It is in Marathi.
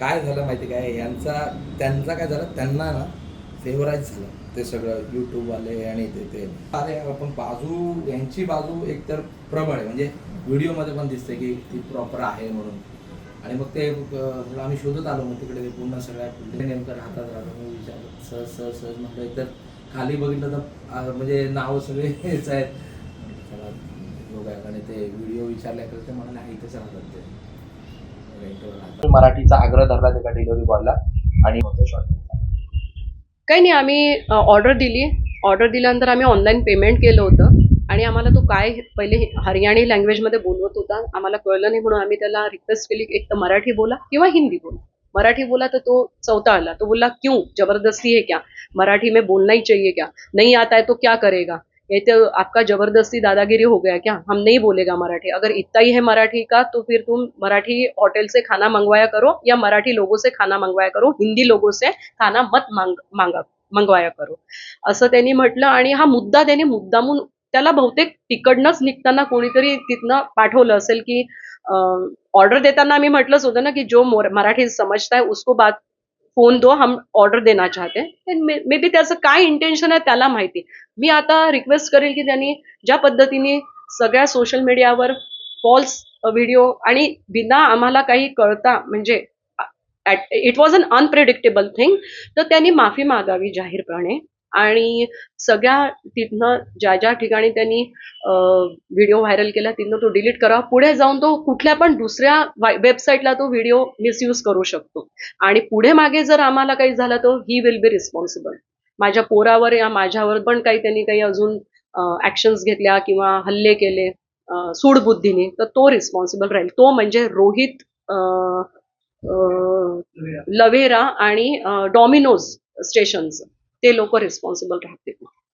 काय झालं माहिती काय? यांचा त्यांचा काय झालं? त्यांना ना फेवराईज झालं. ते सगळं यूट्यूबवाले आणि ते ते. अरे आपण बाजू यांची बाजू एकतर प्रबळ आहे. म्हणजे व्हिडिओमध्ये पण दिसते की ती प्रॉपर आहे म्हणून. आणि मग ते आम्ही शोधत आलो मग तिकडे ते पूर्ण सगळ्या नेमकं राहतात राहतो मी विचारलं सहज सहज सहज म्हटलं एकतर खाली बघितलं तर म्हणजे नाव सगळे हेच आहेत. म्हटलं आणि ते व्हिडिओ विचारल्याकडे ते म्हणाले हा इथेच राहतात ते. मराठीचा आग्रह धरला त्या डिलिव्हरी बॉयला आणि काही नाही आम्ही ऑर्डर दिली. ऑर्डर दिल्यानंतर आम्ही ऑनलाईन पेमेंट केलं होतं. आणि आम्हाला तो काय पहिले हरियाणी लँग्वेजमध्ये बोलवत होता. आम्हाला कळलं नाही म्हणून आम्ही त्याला रिक्वेस्ट केली एक तर मराठी बोला किंवा हिंदी बोला. मराठी बोला तर तो चौथा आला. तो बोला क्यों? जबरदस्ती है क्या? मराठी में बोलना ही चाहिए क्या? नहीं आता है तो क्या करेगा? ये तो आपका ज़बरदस्ती दादागिरी हो गया क्या? हम नहीं बोलेगा मराठी। अगर इतना ही है मराठी का तो फिर तुम मराठी होटल से खाना मंगवाया करो या मराठी लोगों से खाना मंगवाया करो, हिंदी लोगों से खाना मत मांग, मांगा, मंगवाया करो। असं म्हटलं आणि हा मुद्दा त्यांनी मुद्दामून, त्याला बहुतेक तिकडनंच निघताना कोणीतरी तिथनं पाठवलं असेल की ऑर्डर देताना आम्ही म्हटलंच होतं ना की जो मराठी समजता है उसको बात फोन दो हम ऑर्डर देना चाहते हैं। मे बी त्याचं काय इंटेन्शन आहे त्याला माहिती. मी आता रिक्वेस्ट करेल की त्यांनी ज्या पद्धतीने सगळ्या सोशल मीडियावर फॉल्स व्हिडिओ आणि बिना आम्हाला काही कळता म्हणजे it was an unpredictable thing तर त्यांनी माफी मागावी जाहीरपणे. आणि सगळ्या तिथनं ज्या ज्या ठिकाणी त्यांनी व्हिडिओ व्हायरल केला तिथनं तो डिलीट करा पुढे जाऊन तो कुठल्या पण दुसऱ्या वेबसाईटला तो व्हिडिओ मिसयूज करू शकतो. आणि पुढे मागे जर आम्हाला काही झालं तर ही विल बी रिस्पॉन्सिबल माझ्या पोरावर या माझ्यावर पण काही त्यांनी काही अजून ऍक्शन्स घेतल्या किंवा हल्ले केले सूडबुद्धीने तर तो रिस्पॉन्सिबल राहील. तो म्हणजे रोहित लवेरा आणि डॉमिनोज स्टेशनचं. ते लोक रिस्पॉन्सिबल राहतील